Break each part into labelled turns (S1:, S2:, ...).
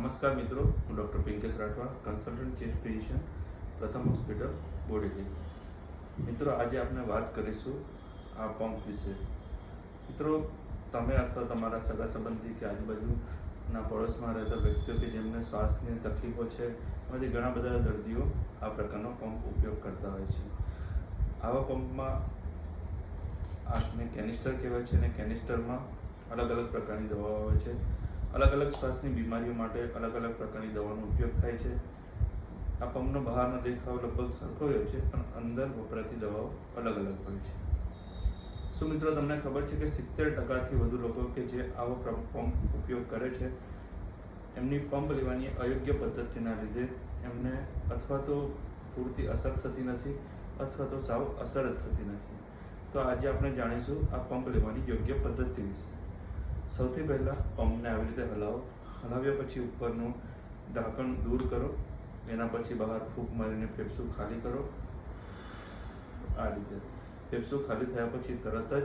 S1: નમસ્કાર મિત્રો, હું doctor Pinkesh Rathwa, consultant chest physician, Pratham hospital, Bodeli. મિત્રો, આજે આપણે વાત કરીશું આ પંપ વિશે. મિત્રો, તમે અથવા તમારા સગા સંબંધી કે આજુબાજુના પડોશમાં રહેતા વ્યક્તિઓ કે જેમને શ્વાસની તકલીફો છે, એમાંથી ઘણા બધા દર્દીઓ આ પ્રકારનો પંપ ઉપયોગ કરતા હોય છે. આવા પંપમાં આને કેનિસ્ટર કહેવાય છે અને કેનિસ્ટરમાં અલગ અલગ પ્રકારની દવાઓ આવે છે. અલગ અલગ શ્વાસની બીમારીઓ માટે અલગ અલગ પ્રકારની દવાનો ઉપયોગ થાય છે. આ પંપનો બહારનો દેખાવ લગભગ સરખો હોય છે, પણ અંદર વપરાતી દવાઓ અલગ અલગ હોય છે. શું મિત્રો તમને ખબર છે કે સિત્તેર ટકાથી વધુ લોકો કે જે આવો પંપ ઉપયોગ કરે છે, એમની પંપ લેવાની અયોગ્ય પદ્ધતિના લીધે એમને અથવા તો પૂરતી અસર થતી નથી, અથવા તો સાવ અસર જ થતી નથી. તો આજે આપણે જાણીશું આ પંપ લેવાની યોગ્ય પદ્ધતિ વિશે. સૌથી પહેલાં પંપને આવી રીતે હલાવો. હલાવ્યા પછી ઉપરનું ઢાંકણ દૂર કરો. એના પછી બહાર ફૂંક મારીને ફેફસું ખાલી કરો. આ રીતે. ફેફસું ખાલી થયા પછી તરત જ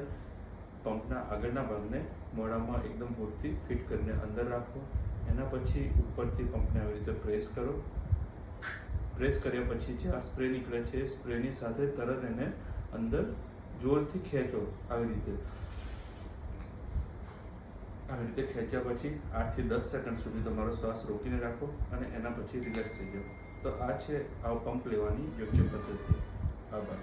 S1: પંપના આગળના ભાગને મોઢામાં એકદમ હોડથી ફિટ કરીને અંદર રાખો. એના પછી ઉપરથી પંપને આવી રીતે પ્રેસ કરો. પ્રેસ કર્યા પછી જે આ સ્પ્રે નીકળે છે સ્પ્રેની સાથે તરત એને અંદર જોરથી ખેંચો. આવી રીતે. આવી રીતે ખેંચ્યા પછી આઠથી દસ સેકન્ડ સુધી તમારો શ્વાસ રોકીને રાખો અને એના પછી રિલેક્સ થઈ જાઓ. તો આ છે આ પંપ લેવાની યોગ્ય પદ્ધતિ. આભાર.